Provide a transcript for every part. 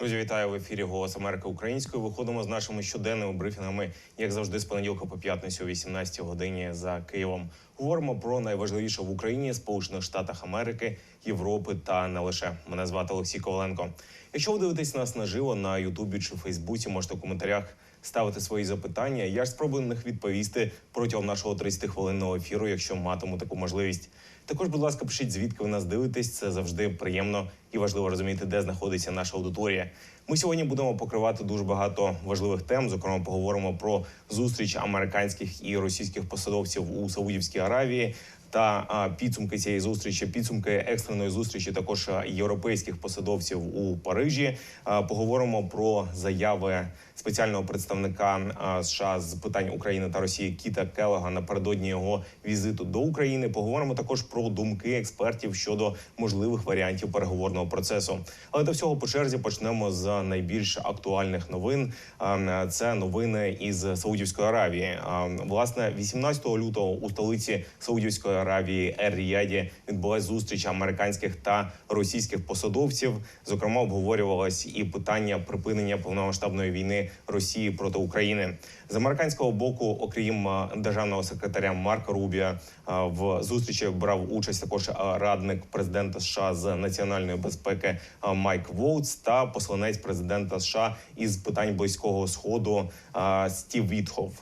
Друзі, вітаю в ефірі Голос Америки Українською. Виходимо з нашими щоденними брифінгами, як завжди, з понеділка по п'ятницю о 18 годині за Києвом. Говоримо про найважливіше в Україні, Сполучених Штатах Америки, Європи та не лише. Мене звати Олексій Коваленко. Якщо ви дивитесь нас наживо на Ютубі чи Фейсбуці, можете в коментарях ставити свої запитання. Я ж спробую на них відповісти протягом нашого 30-хвилинного ефіру, якщо матиму таку можливість. Також, будь ласка, пишіть, звідки ви нас дивитесь. Це завжди приємно і важливо розуміти, де знаходиться наша аудиторія. Ми сьогодні будемо покривати дуже багато важливих тем. Зокрема, поговоримо про зустріч американських і російських посадовців у Саудівській Аравії. Та підсумки цієї зустрічі, підсумки екстреної зустрічі, також європейських посадовців у Парижі. Поговоримо про заяви спеціального представника США з питань України та Росії Кіта Келега напередодні його візиту до України. Поговоримо також про думки експертів щодо можливих варіантів переговорного процесу. Але до всього по черзі почнемо з найбільш актуальних новин. Це новини із Саудівської Аравії. Власне, 18 лютого у столиці Саудівської Аравії Ер-Ріяді відбулася зустріч американських та російських посадовців. Зокрема, обговорювалось і питання припинення повномасштабної війни Росії проти України з американського боку, окрім державного секретаря Марка Рубія, в зустрічі брав участь також радник президента США з національної безпеки Майк Воутс та посланець президента США із питань близького сходу Стів Вітхов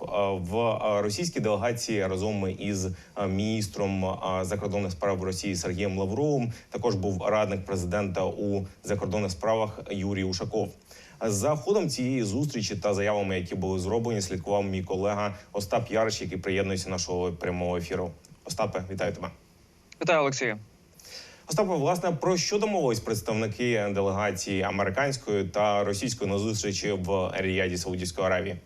в російській делегації разом із міністром закордонних справ Росії Сергієм Лавровим також був радник президента у закордонних справах Юрій Ушаков. За ходом цієї зустрічі та заявами, які були зроблені, слідкував мій колега Остап Ярич, який приєднується нашого прямого ефіру. Остапе, вітаю тебе. Вітаю, Олексію. Остапе, власне, про що домовились представники делегації американської та російської на зустрічі в Ріяді Саудівської Аравії?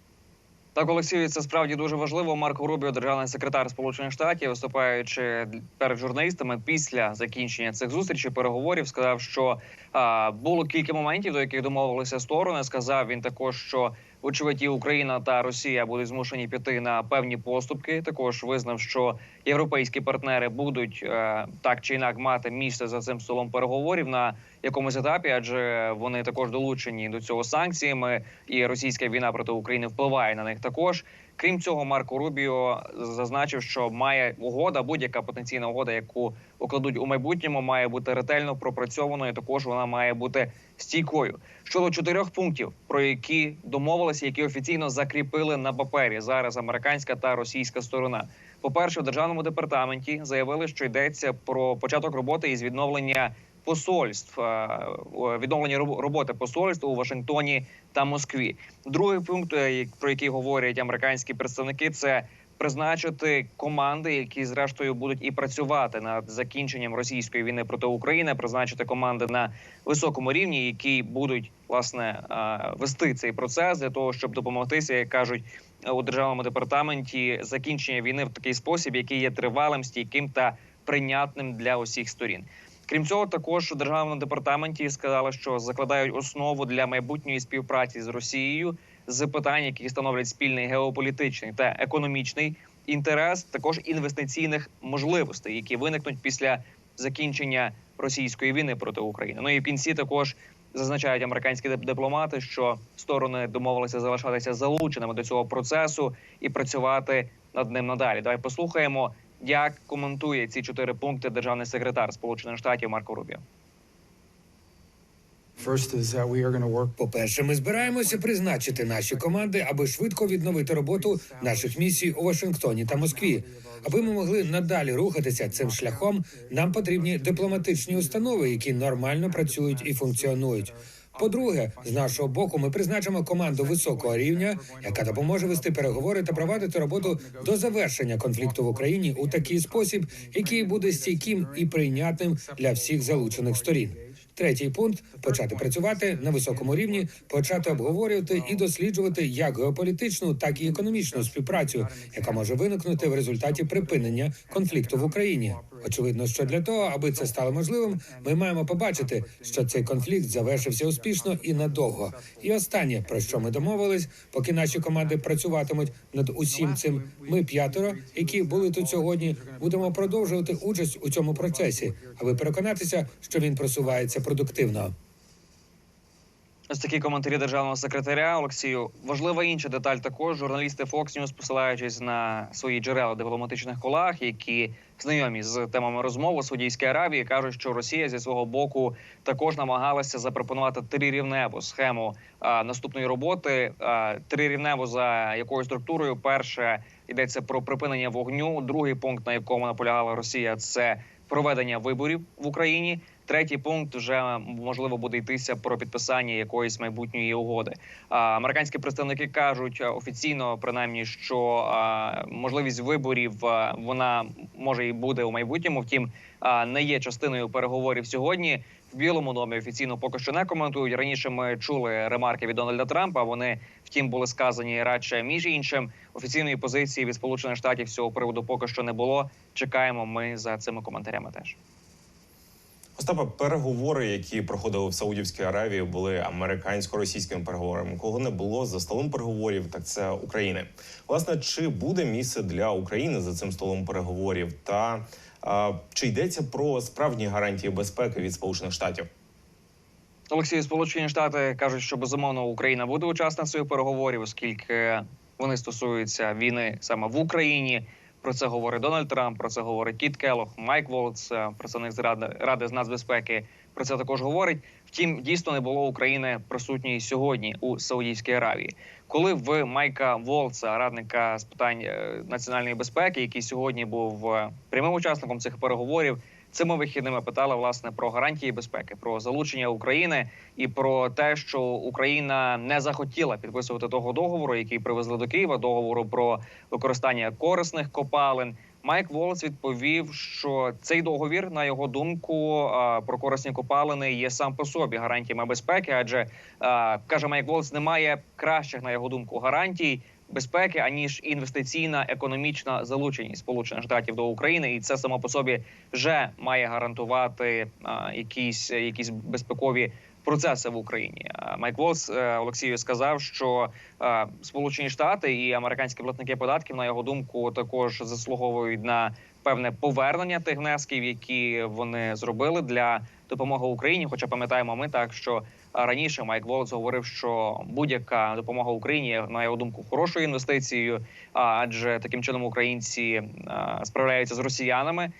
Так, Олексію, це справді дуже важливо. Марко Рубіо, державний секретар Сполучених Штатів, виступаючи перед журналістами після закінчення цих зустрічей переговорів, сказав, що а, було кілька моментів, до яких домовилися сторони. Сказав він також, що вочевидь і Україна та Росія будуть змушені піти на певні поступки. Також визнав, що європейські партнери будуть е, так чи інак мати місце за цим столом переговорів на якомусь етапі, адже вони також долучені до цього санкціями, і російська війна проти України впливає на них також. Крім цього, Марко Рубіо зазначив, що має угода, будь-яка потенційна угода, яку укладуть у майбутньому, має бути ретельно пропрацьованою. Також вона має бути стійкою. Щодо чотирьох пунктів, про які домовилися, які офіційно закріпили на папері зараз американська та російська сторона. По перше, в державному департаменті заявили, що йдеться про початок роботи із відновлення посольств, е, відновлення роб- роботи посольств у Вашингтоні та Москві. Другий пункт, е, про який говорять американські представники, це призначити команди, які зрештою будуть і працювати над закінченням російської війни проти України, призначити команди на високому рівні, які будуть власне вести цей процес для того, щоб допомогтися, як кажуть у державному департаменті, закінчення війни в такий спосіб, який є тривалим, стійким та прийнятним для усіх сторін. Крім цього, також у державному департаменті сказали, що закладають основу для майбутньої співпраці з Росією з питань, які становлять спільний геополітичний та економічний інтерес, також інвестиційних можливостей, які виникнуть після закінчення російської війни проти України. Ну і в кінці також зазначають американські дипломати, що сторони домовилися залишатися залученими до цього процесу і працювати над ним надалі. Давай послухаємо, як коментує ці чотири пункти державний секретар Сполучених Штатів Марко Рубіо. Work По-перше, ми збираємося призначити наші команди, аби швидко відновити роботу наших місій у Вашингтоні та Москві. Аби ми могли надалі рухатися цим шляхом, нам потрібні дипломатичні установи, які нормально працюють і функціонують. По-друге, з нашого боку, ми призначимо команду високого рівня, яка допоможе вести переговори та провадити роботу до завершення конфлікту в Україні у такий спосіб, який буде стійким і прийнятним для всіх залучених сторін. Третій пункт почати працювати на високому рівні, почати обговорювати і досліджувати як геополітичну, так і економічну співпрацю, яка може виникнути в результаті припинення конфлікту в Україні. Очевидно, що для того, аби це стало можливим, ми маємо побачити, що цей конфлікт завершився успішно і надовго. І останнє про що ми домовились, поки наші команди працюватимуть над усім цим. Ми п'ятеро, які були тут сьогодні, будемо продовжувати участь у цьому процесі, аби переконатися, що він просувається продуктивно. Ось такі коментарі державного секретаря Олексію. Важлива інша деталь також. Журналісти Fox News, посилаючись на свої джерела дипломатичних колах, які знайомі з темами розмов у Саудівській Аравії, кажуть, що Росія зі свого боку також намагалася запропонувати трирівневу схему а, наступної роботи. А, трирівневу за якою структурою перше йдеться про припинення вогню. Другий пункт, на якому наполягала Росія, це проведення виборів в Україні. Третій пункт вже можливо буде йтися про підписання якоїсь майбутньої угоди. Американські представники кажуть офіційно, принаймні, що можливість виборів вона може і буде у майбутньому. Втім, не є частиною переговорів сьогодні. В Білому домі офіційно поки що не коментують. Раніше ми чули ремарки від Дональда Трампа. Вони втім були сказані радше між іншим. Офіційної позиції від Сполучених Штатів з цього приводу поки що не було. Чекаємо ми за цими коментарями теж. Остапа, переговори, які проходили в Саудівській Аравії, були американсько-російськими переговорами. Кого не було за столом переговорів, так це України. Власне, чи буде місце для України за цим столом переговорів? Та а, чи йдеться про справжні гарантії безпеки від Сполучених Штатів? Олексій, Сполучені Штати кажуть, що безумовно Україна буде учасницею переговорів, оскільки вони стосуються війни саме в Україні. Про це говорить Дональд Трамп. Про це говорить Кіт Келох, Майк Волц, е, представник з ради ради з нацбезпеки. Про це також говорить. Втім, дійсно не було України присутньої сьогодні у Саудівській Аравії. Коли в Майка Волца, радника з питань е, національної безпеки, який сьогодні був е, прямим учасником цих переговорів, цими вихідними питали власне про гарантії безпеки, про залучення України і про те, що Україна не захотіла підписувати того договору, який привезли до Києва, договору про використання корисних копалин. Майк Волц відповів, що цей договір, на його думку, про корисні копалини є сам по собі гарантіями безпеки, адже каже Майк Волц, немає кращих на його думку гарантій безпеки аніж інвестиційна економічна залученість Сполучених Штатів до України, і це само по собі вже має гарантувати а, якісь якісь безпекові. Процеси в Україні Майк Волс е, Олексію сказав, що а, Сполучені Штати і американські платники податків, на його думку, також заслуговують на певне повернення тих внесків, які вони зробили для допомоги Україні. Хоча пам'ятаємо ми так, що раніше Майк Волц говорив, що будь-яка допомога Україні на його думку хорошою інвестицією, адже таким чином українці справляються з росіянами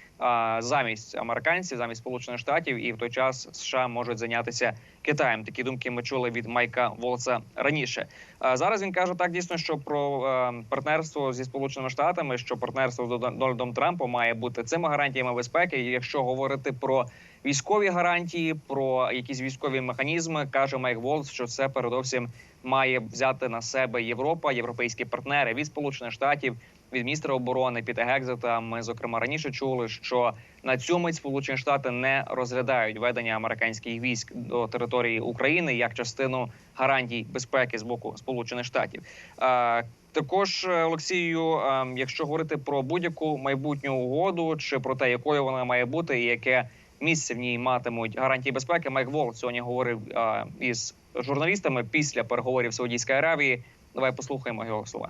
замість американців, замість сполучених штатів, і в той час США можуть зайнятися Китаєм. Такі думки ми чули від Майка Волца раніше. Зараз він каже так дійсно, що про партнерство зі сполученими штатами, що партнерство з Дон- Дональдом Трампом має бути цими гарантіями безпеки. Якщо говорити про військові гарантії, про якісь військові механізми, каже Майк Волс, що це передовсім має взяти на себе Європа, європейські партнери від сполучених штатів. Від міністра оборони Піта Гекзета ми зокрема раніше чули, що на цю мить Сполучені Штати не розглядають ведення американських військ до території України як частину гарантій безпеки з боку Сполучених Штатів. Також е, Олексію, якщо говорити про будь-яку майбутню угоду, чи про те, якою вона має бути, і яке місце в ній матимуть гарантії безпеки, Майк Волк сьогодні говорив із журналістами після переговорів Саудівської Аравії. Давай послухаємо його слова.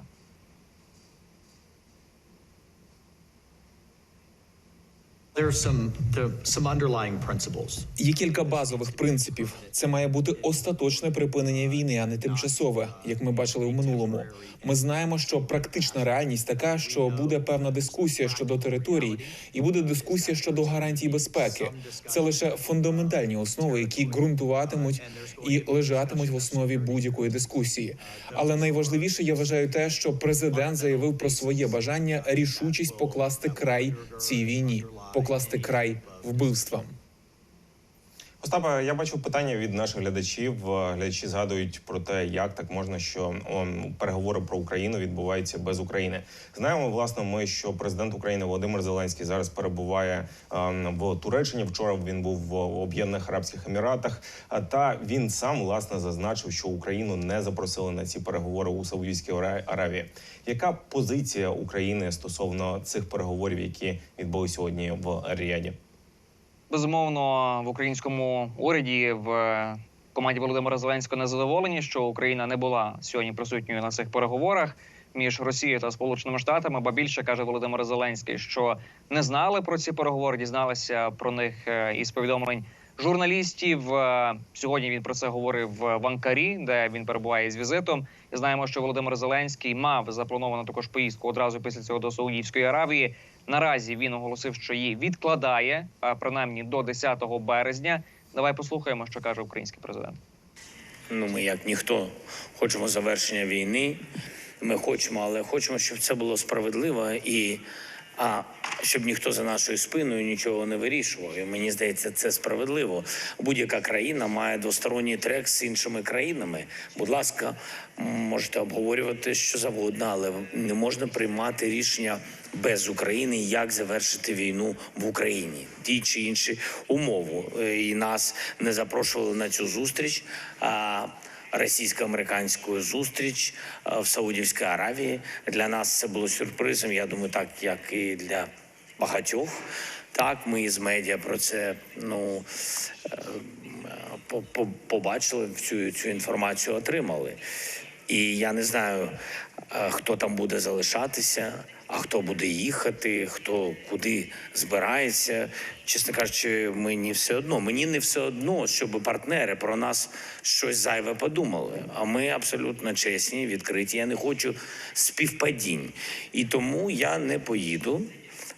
Є кілька базових принципів. Це має бути остаточне припинення війни, а не тимчасове, як ми бачили в минулому. Ми знаємо, що практична реальність така, що буде певна дискусія щодо територій, і буде дискусія щодо гарантій безпеки. Це лише фундаментальні основи, які ґрунтуватимуть і лежатимуть в основі будь-якої дискусії. Але найважливіше я вважаю те, що президент заявив про своє бажання рішучість покласти край цій війні, покласти край вбивствам. Остапа, я бачу питання від наших глядачів. Е, Глядачі згадують про те, як так можна, що переговори про Україну відбуваються без України. Знаємо, власне, ми, що президент України Володимир Зеленський зараз перебуває е, в Туреччині. Вчора він був в Об'єднаних Арабських Еміратах. Та він сам власне зазначив, що Україну не запросили на ці переговори у Саудівській Аравії. Яка позиція України стосовно цих переговорів, які відбулися сьогодні в Ріаді? Безумовно, в українському уряді в е, команді Володимира Зеленського не задоволені, що Україна не була сьогодні присутньою на цих переговорах між Росією та Сполученими Штатами. Ба більше каже Володимир Зеленський, що не знали про ці переговори, дізналися про них е, із повідомлень журналістів. Е, Сьогодні він про це говорив в Анкарі, де він перебуває з візитом. Знаємо, що Володимир Зеленський мав заплановану також поїздку одразу після цього до Саудівської Аравії. Наразі він оголосив, що її відкладає принаймні до 10 березня. Давай послухаємо, що каже український президент. Ну, ми, як ніхто, хочемо завершення війни. Ми хочемо, але хочемо, щоб це було справедливо і а, щоб ніхто за нашою спиною нічого не вирішував. І мені здається, це справедливо. Будь-яка країна має двосторонній трек з іншими країнами. Будь ласка, можете обговорювати що завгодно, але не можна приймати рішення без України, як завершити війну в Україні, ті чи інші умови. Е, І нас не запрошували на цю зустріч. А російсько-американську зустріч е, в Саудівській Аравії для нас це було сюрпризом. Я думаю, так як і для багатьох. Так, ми із медіа про це ну е, по- по- побачили цю, цю інформацію, отримали. І я не знаю, хто там буде залишатися, а хто буде їхати, хто куди збирається. Чесно кажучи, мені все одно. Мені не все одно, щоб партнери про нас щось зайве подумали. А ми абсолютно чесні, відкриті. Я не хочу співпадінь. І тому я не поїду.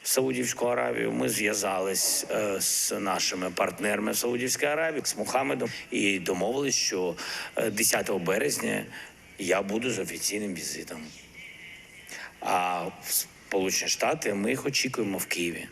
В Саудівську Аравію ми зв'язались е, з нашими партнерами в Саудівській Аравії з Мухаммедом і домовились, що е, 10 березня я буду з офіційним візитом. А в Сполучені Штати ми їх очікуємо в Києві.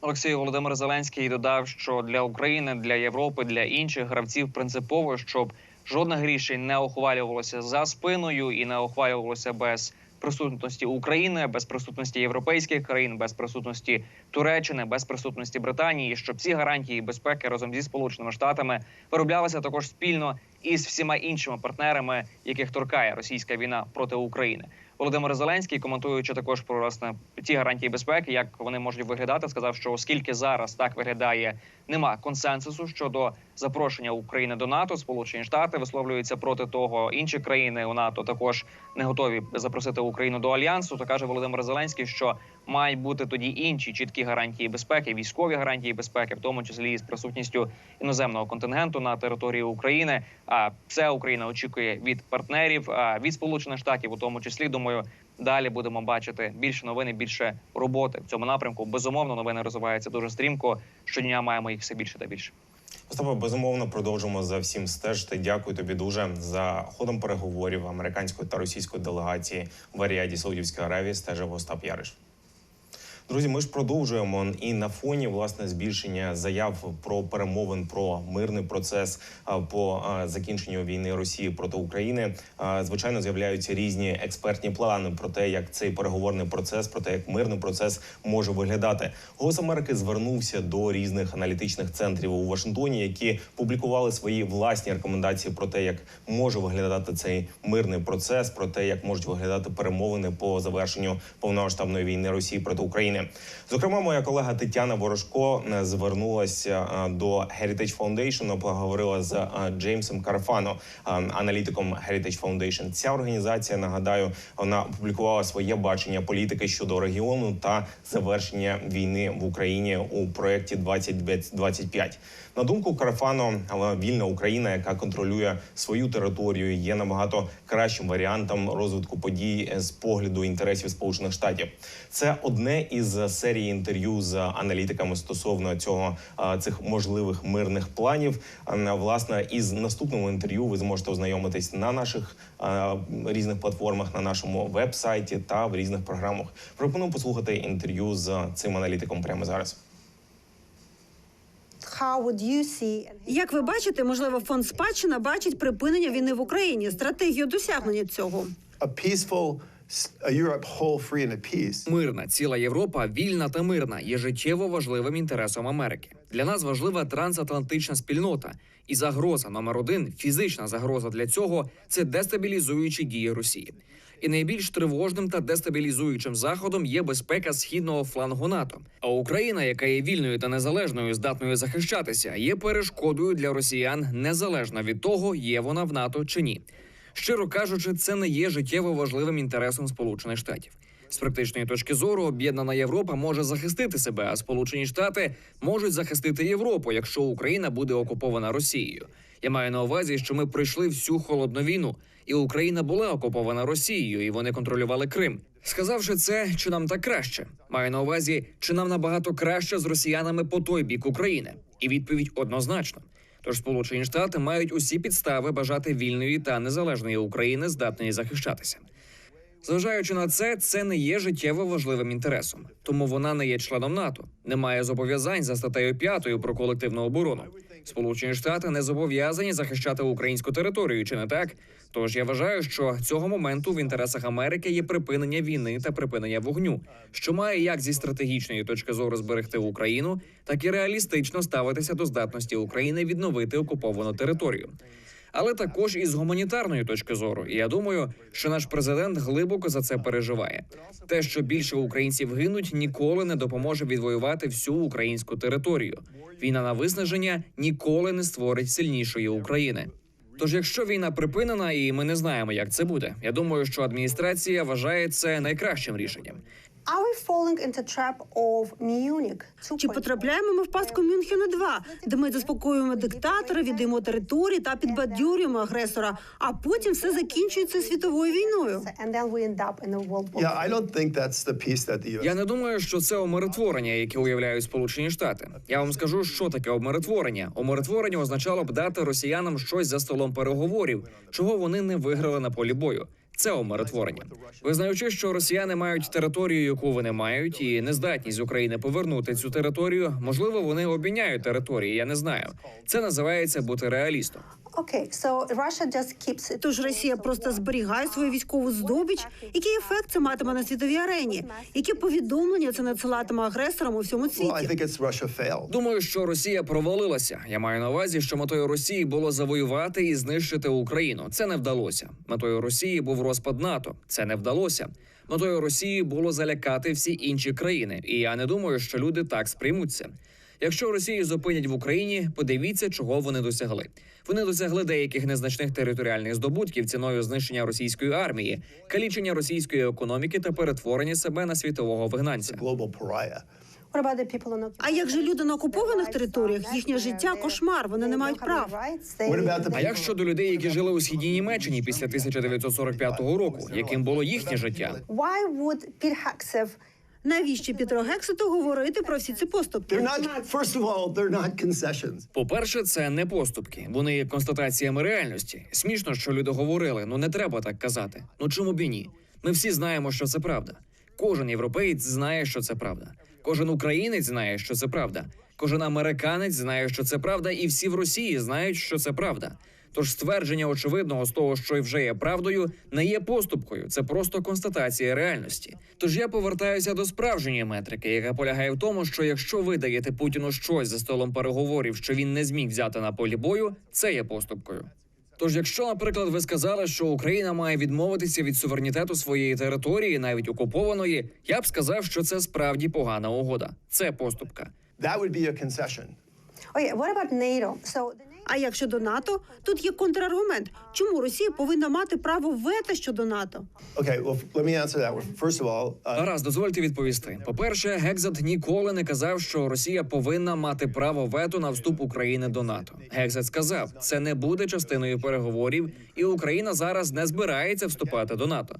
Олексій Володимир Зеленський додав, що для України, для Європи, для інших гравців принципово, щоб жодних рішень не ухвалювалося за спиною і не ухвалювалося без присутності України, без присутності європейських країн, без присутності Туреччини, без присутності Британії, щоб ці гарантії безпеки разом зі сполученими штатами вироблялися також спільно із всіма іншими партнерами, яких торкає російська війна проти України. Володимир Зеленський, коментуючи також про власне ті гарантії безпеки, як вони можуть виглядати, сказав, що оскільки зараз так виглядає, нема консенсусу щодо запрошення України до НАТО, Сполучені Штати висловлюються проти того. Інші країни у НАТО також не готові запросити Україну до альянсу. То каже Володимир Зеленський, що мають бути тоді інші чіткі гарантії безпеки, військові гарантії безпеки, в тому числі і з присутністю іноземного контингенту на території України. А це Україна очікує від партнерів, від Сполучених Штатів, у тому числі думаю. Далі будемо бачити більше новин, і більше роботи в цьому напрямку. Безумовно, новини розвиваються дуже стрімко. Щодня маємо їх все більше та більше. Остапе, безумовно, продовжимо за всім стежити. Дякую тобі дуже за ходом переговорів американської та російської делегації в Аріаді Саудівської Аравії. Стежив Остап Яриш. Друзі, ми ж продовжуємо і на фоні власне збільшення заяв про перемовин про мирний процес по закінченню війни Росії проти України. Звичайно, з'являються різні експертні плани про те, як цей переговорний процес, про те, як мирний процес може виглядати. Голос Америки звернувся до різних аналітичних центрів у Вашингтоні, які публікували свої власні рекомендації про те, як може виглядати цей мирний процес, про те, як можуть виглядати перемовини по завершенню повномасштабної війни Росії проти України. Зокрема, моя колега Тетяна Ворожко е, звернулася е, до Heritage Foundation, поговорила з е, Джеймсом Карфано, аналітиком Heritage Foundation. Ця організація нагадаю, вона опублікувала своє бачення політики щодо регіону та завершення війни в Україні у проєкті 2025. На думку Карфано, вільна Україна, яка контролює свою територію, є набагато кращим варіантом розвитку подій з погляду інтересів Сполучених Штатів. Це одне із серії інтерв'ю з аналітиками стосовно цього цих можливих мирних планів. А, Власне, із наступного інтерв'ю ви зможете ознайомитись на наших різних платформах, на нашому веб-сайті та в різних програмах. Пропоную послухати інтерв'ю з цим аналітиком прямо зараз. Як ви бачите, можливо, фонд спадщина бачить припинення війни в Україні, стратегію досягнення цього. a peaceful Мирна ціла Європа, вільна та мирна, є життєво важливим інтересом Америки. Для нас важлива трансатлантична спільнота, і загроза номер один, фізична загроза для цього це дестабілізуючі дії Росії. І найбільш тривожним та дестабілізуючим заходом є безпека східного флангу НАТО. А Україна, яка є вільною та незалежною, здатною захищатися, є перешкодою для росіян незалежно від того, є вона в НАТО чи ні. Щиро кажучи, це не є життєво важливим інтересом Сполучених Штатів. З практичної точки зору, об'єднана Європа може захистити себе, а Сполучені Штати можуть захистити Європу, якщо Україна буде окупована Росією. Я маю на увазі, що ми пройшли всю холодну війну, і Україна була окупована Росією, і вони контролювали Крим. Сказавши це, чи нам так краще? Маю на увазі, чи нам набагато краще з росіянами по той бік України? І відповідь однозначно. Тож Сполучені Штати мають усі підстави бажати вільної та незалежної України, здатної захищатися. Зважаючи на це, це не є життєво важливим інтересом, тому вона не є членом НАТО, не має зобов'язань за статтею 5 про колективну оборону. Сполучені Штати не зобов'язані захищати українську територію, чи не так? Тож я вважаю, що цього моменту в інтересах Америки є припинення війни та припинення вогню, що має як зі стратегічної точки зору зберегти Україну, так і реалістично ставитися до здатності України відновити окуповану територію але також із гуманітарної точки зору. І я думаю, що наш президент глибоко за це переживає. Те, що більше українців гинуть, ніколи не допоможе відвоювати всю українську територію. Війна на виснаження ніколи не створить сильнішої України. Тож, якщо війна припинена, і ми не знаємо, як це буде, я думаю, що адміністрація вважає це найкращим рішенням. Are we falling into trap of Munich? Чи потрапляємо ми в пастку Мюнхена 2 де ми заспокоюємо диктатора, віддаємо території та підбадьорюємо агресора, а потім все закінчується світовою війною? Я не думаю, що це умиротворення, яке уявляють Сполучені Штати. Я вам скажу, що таке умиротворення. Умиротворення означало б дати росіянам щось за столом переговорів, чого вони не виграли на полі бою. Це умиротворення. Визнаючи, що росіяни мають територію, яку вони мають, і нездатність України повернути цю територію, можливо, вони обміняють території. Я не знаю. Це називається бути реалістом. Okay, so Russia just keeps it. Тож Росія просто зберігає свою військову здобич. Який ефект це матиме на світовій арені? Які повідомлення це надсилатиме агресорам у всьому світі? think it's Russia failed. Думаю, що Росія провалилася. Я маю на увазі, що метою Росії було завоювати і знищити Україну. Це не вдалося. Метою Росії був розпад НАТО. Це не вдалося. Метою Росії було залякати всі інші країни, і я не думаю, що люди так сприймуться. Якщо Росію зупинять в Україні, подивіться, чого вони досягли. Вони досягли деяких незначних територіальних здобутків ціною знищення російської армії, калічення російської економіки та перетворення себе на світового вигнанця. А як же люди на окупованих територіях? Їхнє життя кошмар. Вони не мають прав. А як щодо людей, які жили у східній Німеччині після 1945 року, яким було їхнє життя? Навіщо Петру Гексету говорити про всі ці поступки? They're not. First of all, they're not concessions. По-перше, це не поступки, вони є констатаціями реальності. Смішно, що люди говорили. Ну не треба так казати. Ну чому б і ні? Ми всі знаємо, що це правда. Кожен європеєць знає, що це правда. Кожен українець знає, що це правда. Кожен американець знає, що це правда, і всі в Росії знають, що це правда. Тож ствердження очевидного з того, що вже є правдою, не є поступкою, це просто констатація реальності. Тож я повертаюся до справжньої метрики, яка полягає в тому, що якщо ви даєте Путіну щось за столом переговорів, що він не зміг взяти на полі бою, це є поступкою. Тож, якщо, наприклад, ви сказали, що Україна має відмовитися від суверенітету своєї території, навіть окупованої, я б сказав, що це справді погана угода. Це поступка. That would be a concession. Okay, what about NATO? So the А як щодо НАТО, тут є контраргумент. Чому Росія повинна мати право вето щодо НАТО? All, uh, Гаразд, дозвольте відповісти. По-перше, Гекзат ніколи не казав, що Росія повинна мати право вето на вступ України до НАТО. Гекзат сказав, це не буде частиною переговорів, і Україна зараз не збирається вступати до НАТО.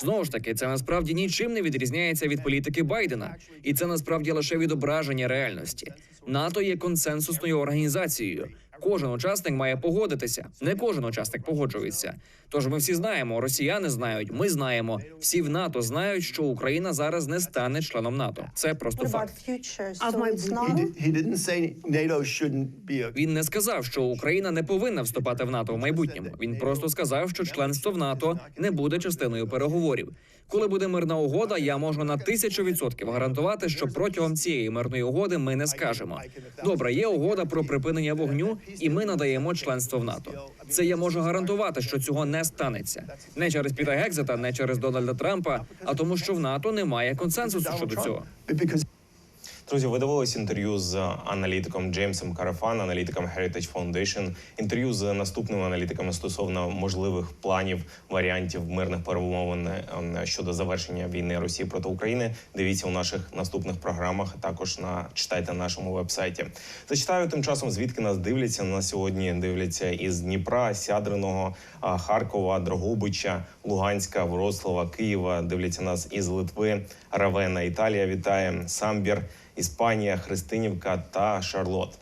Знову ж таки, це насправді нічим не відрізняється від політики Байдена, і це насправді лише відображення реальності. НАТО є консенсусною організацією. Кожен учасник має погодитися. Не кожен учасник погоджується. Тож ми всі знаємо, росіяни знають, ми знаємо, всі в НАТО знають, що Україна зараз не стане членом НАТО. Це просто факт. А в. Він не сказав, що Україна не повинна вступати в НАТО в майбутньому. Він просто сказав, що членство в НАТО не буде частиною переговорів. Коли буде мирна угода, я можу на тисячу відсотків гарантувати, що протягом цієї мирної угоди ми не скажемо. Добре, є угода про припинення вогню, і ми надаємо членство в НАТО. Це я можу гарантувати, що цього не станеться. Не через Піта Гекзета, не через Дональда Трампа, а тому, що в НАТО немає консенсусу щодо цього. Друзі, ви дивились інтерв'ю з аналітиком Джеймсом Карафан, аналітиком Heritage Foundation, інтерв'ю з наступними аналітиками стосовно можливих планів варіантів мирних перемовин е, щодо завершення війни Росії проти України. Дивіться у наших наступних програмах. Також на читайте на нашому вебсайті. Зачитаю тим часом, звідки нас дивляться на сьогодні. Дивляться із Дніпра, Сядриного, Харкова, Дрогобича, Луганська, Вроцлава, Києва. Дивляться нас із Литви, Равена, Італія. Вітає Самбір, Іспанія, Христинівка та Шарлот.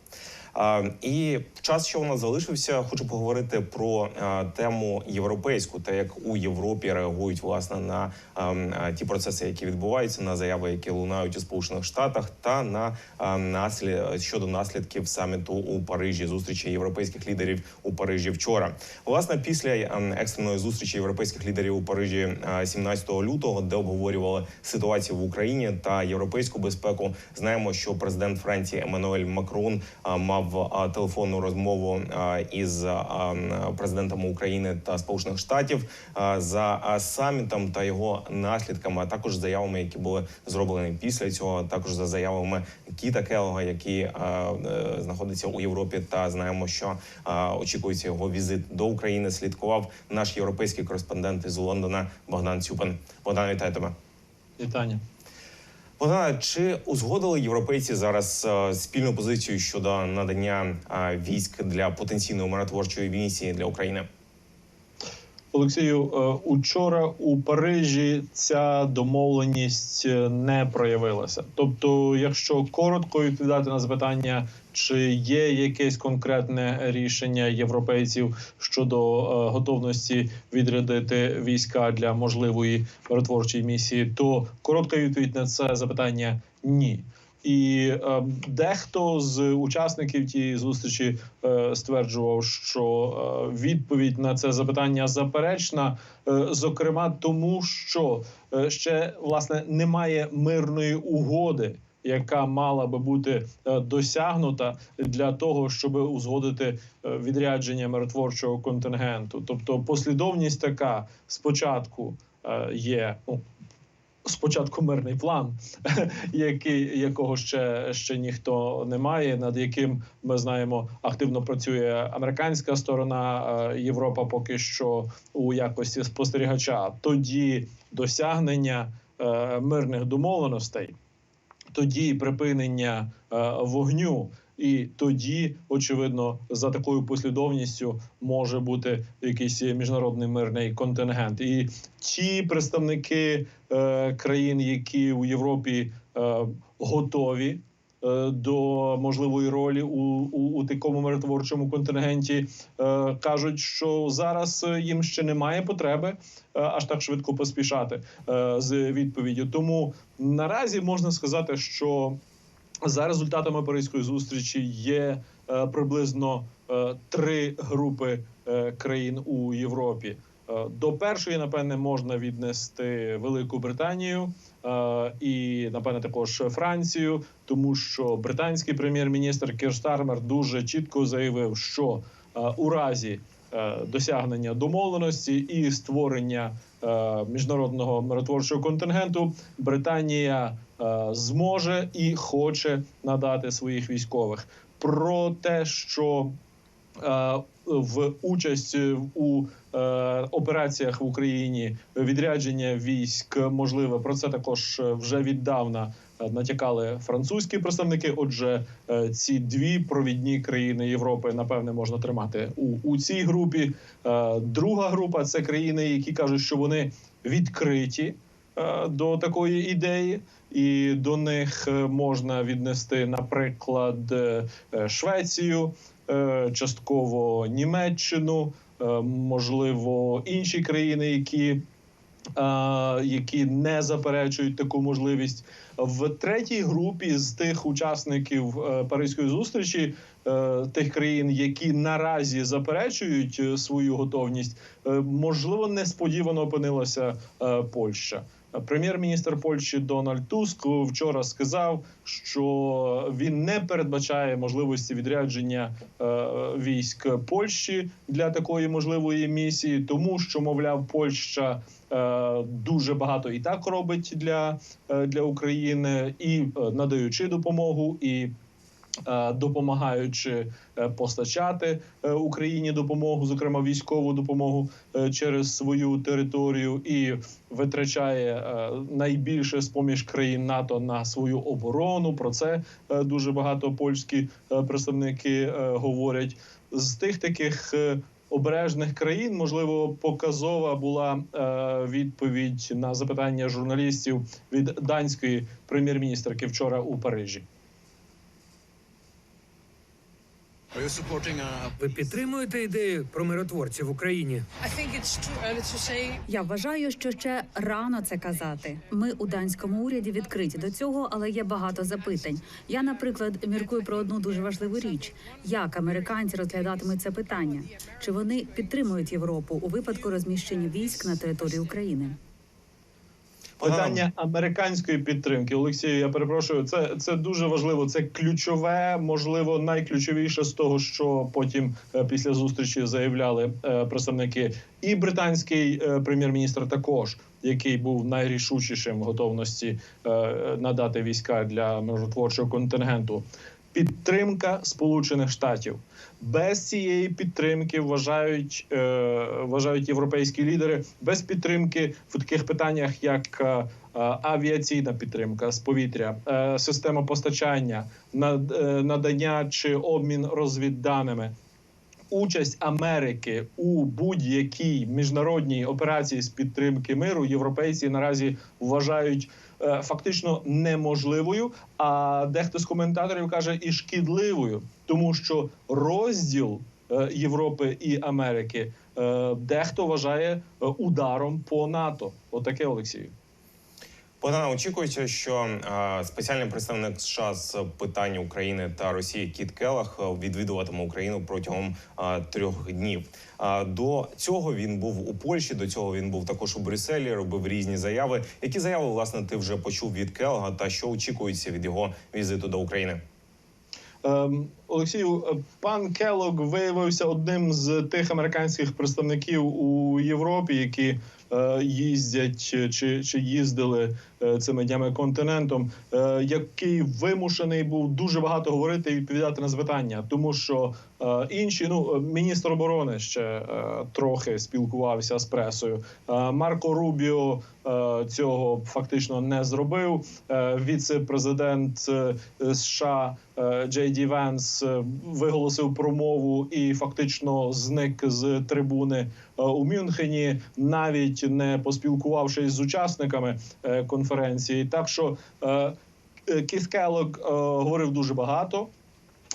І час, що у нас залишився, хочу поговорити про тему європейську, та як у Європі реагують власне на ті процеси, які відбуваються, на заяви, які лунають у Сполучених Штатах, та на наслід щодо наслідків саміту у Парижі, зустрічі європейських лідерів у Парижі вчора. Власне, після екстреної зустрічі європейських лідерів у Парижі е, 17 лютого, де обговорювали ситуацію в Україні та європейську безпеку, знаємо, що президент Франції Еммануель Макрон е, мав телефонну розмову із президентами України та Сполучених Штатів за самітом та його наслідками, а також заявами, які були зроблені після цього, також за заявами Кіта Келога, який е, знаходиться у Європі, та знаємо, що очікується його візит до України. Слідкував наш європейський кореспондент із Лондона Богдан Цюпин. Богдан, вітаю тебе. Вітання. Богдана, чи узгодили європейці зараз е, спільну позицію щодо надання е, військ для потенційної миротворчої місії для України? Олексію, е, учора у Парижі ця домовленість е, не проявилася. Тобто, якщо коротко відповідати на запитання, чи є якесь конкретне рішення європейців щодо е, готовності відрядити війська для можливої миротворчої місії, то коротка відповідь на це запитання ні. І е, дехто з учасників тієї зустрічі е, стверджував, що е, відповідь на це запитання заперечна, е, зокрема тому, що е, ще власне немає мирної угоди. Яка мала би бути е, досягнута для того, щоб узгодити е, відрядження миротворчого контингенту, тобто послідовність така: спочатку е, є ну, спочатку мирний план, який якого ще ще ніхто не має, над яким ми знаємо активно працює американська сторона. е, Європа поки що у якості спостерігача. Тоді досягнення е, мирних домовленостей, тоді припинення е, вогню. І тоді, очевидно, за такою послідовністю може бути якийсь міжнародний мирний контингент. І ті представники е, країн, які у Європі е, готові е, до можливої ролі у, у, у такому миротворчому контингенті, е, кажуть, що зараз їм ще немає потреби е, аж так швидко поспішати е, з відповіддю. Тому наразі можна сказати, що за результатами паризької зустрічі є е, приблизно е, три групи е, країн у Європі. Е, До першої, напевне, можна віднести Велику Британію е, і, напевне, також Францію, тому що британський прем'єр-міністр Кір Стармер дуже чітко заявив, що е, у разі досягнення домовленості і створення е, міжнародного миротворчого контингенту Британія е, зможе і хоче надати своїх військових. Про те, що е, в участь у е, операціях в Україні відрядження військ можливе. Про це також е, вже віддавна е, натякали французькі представники. Отже, е, ці дві провідні країни Європи напевне можна тримати у, у цій групі. Е, Друга група це країни, які кажуть, що вони відкриті е, до такої ідеї. І до них е, можна віднести, наприклад, е, е, Швецію, е, частково Німеччину, е, можливо, інші країни, які, е, які не заперечують таку можливість. В третій групі з тих учасників е, Паризької зустрічі, е, тих країн, які наразі заперечують е, свою готовність, е, можливо, несподівано опинилася е, Польща. Прем'єр-міністр Польщі Дональд Туск вчора сказав, що він не передбачає можливості відрядження е, військ Польщі для такої можливої місії, тому що мовляв Польща е, дуже багато і так робить для, е, для України, і е, надаючи допомогу, і е, допомагаючи е, постачати е, Україні допомогу, зокрема військову допомогу е, через свою територію, і витрачає е, найбільше з поміж країн НАТО на свою оборону. Про це е, дуже багато польські е, представники е, говорять. З тих таких е, обережних країн, можливо, показова була е, відповідь на запитання журналістів від данської прем'єр-міністрки вчора у Парижі. Ви підтримуєте ідею про миротворців в Україні? Я вважаю, що ще рано це казати. Ми у данському уряді відкриті до цього, але є багато запитань. Я, наприклад, міркую про одну дуже важливу річ: як американці розглядатимуть це питання? Чи вони підтримують Європу у випадку розміщення військ на території України? Питання американської підтримки, Олексію. Я перепрошую. Це це дуже важливо. Це ключове, можливо, найключовіше з того, що потім е, після зустрічі заявляли е, представники, і британський е, прем'єр-міністр також, який був найрішучішим в готовності е, надати війська для миротворчого контингенту. Підтримка Сполучених Штатів без цієї підтримки вважають, е, вважають європейські лідери без підтримки в таких питаннях, як е, е, авіаційна підтримка з повітря, е, система постачання, над, е, надання чи обмін розвідданими. Участь Америки у будь-якій міжнародній операції з підтримки миру європейці наразі вважають фактично неможливою. А дехто з коментаторів каже і шкідливою, тому що розділ е, Європи і Америки е, дехто вважає е, ударом по НАТО. Отаке Олексію. Богдана, очікується, що спеціальний представник США з питань України та Росії Кіт Келах е, відвідуватиме Україну протягом трьох днів. До цього він був у Польщі. До цього він був також у Брюсселі, робив різні заяви. Які заяви власне ти вже почув від Келага, та що очікується від його візиту до України? Ем, Олексію, е, пан Келог виявився одним з тих американських представників у Європі, які їздять е, чи, чи їздили е, цими днями континентом, е, який вимушений був дуже багато говорити і відповідати на запитання, тому що інші, ну міністр оборони ще трохи спілкувався з пресою. Марко Рубіо цього фактично не зробив. Віце-президент США Джей Ді Венс виголосив промову і фактично зник з трибуни у Мюнхені, навіть не поспілкувавшись з учасниками е, конференції. Так що е, е, е, говорив дуже багато.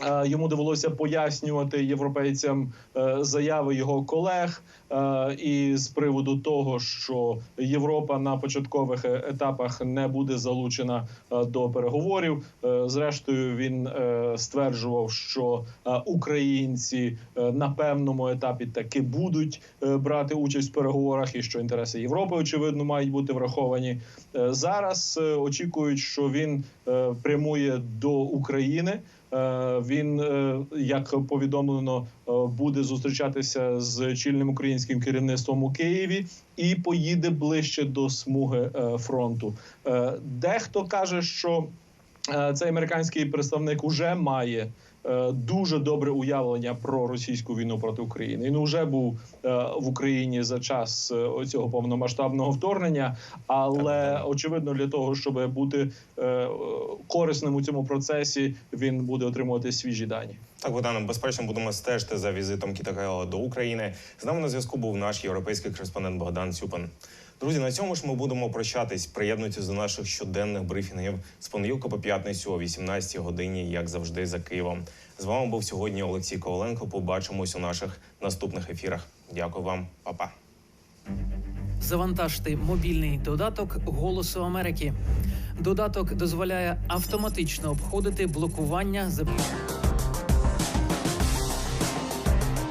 Е, Йому довелося пояснювати європейцям е, заяви його колег е, і з приводу того, що Європа на початкових етапах не буде залучена до переговорів. Зрештою, він стверджував, що українці на певному етапі таки будуть брати участь в переговорах, і що інтереси Європи очевидно мають бути враховані. Зараз очікують, що він прямує до України. Е, Він, е, як повідомлено, е, буде зустрічатися з чільним українським керівництвом у Києві і поїде ближче до смуги фронту. Дехто каже, що цей американський представник уже має. Е, Дуже добре уявлення про російську війну проти України. Він вже був е, в Україні за час е, цього повномасштабного вторгнення, але очевидно, для того, щоб бути корисним у цьому процесі, він буде отримувати свіжі дані. Так, Богдане, безперечно, будемо стежити за візитом Кіта до України. З нами на зв'язку був наш європейський кореспондент Богдан Цюпин. Друзі, на цьому ж ми будемо прощатись. Приєднуйтесь до наших щоденних брифінгів з понеділка по п'ятницю о 18 годині, як завжди, за Києвом. З вами був сьогодні Олексій Коваленко. Побачимось у наших наступних ефірах. Дякую вам, Па-па. Завантажте мобільний додаток Голосу Америки. Додаток дозволяє автоматично обходити блокування за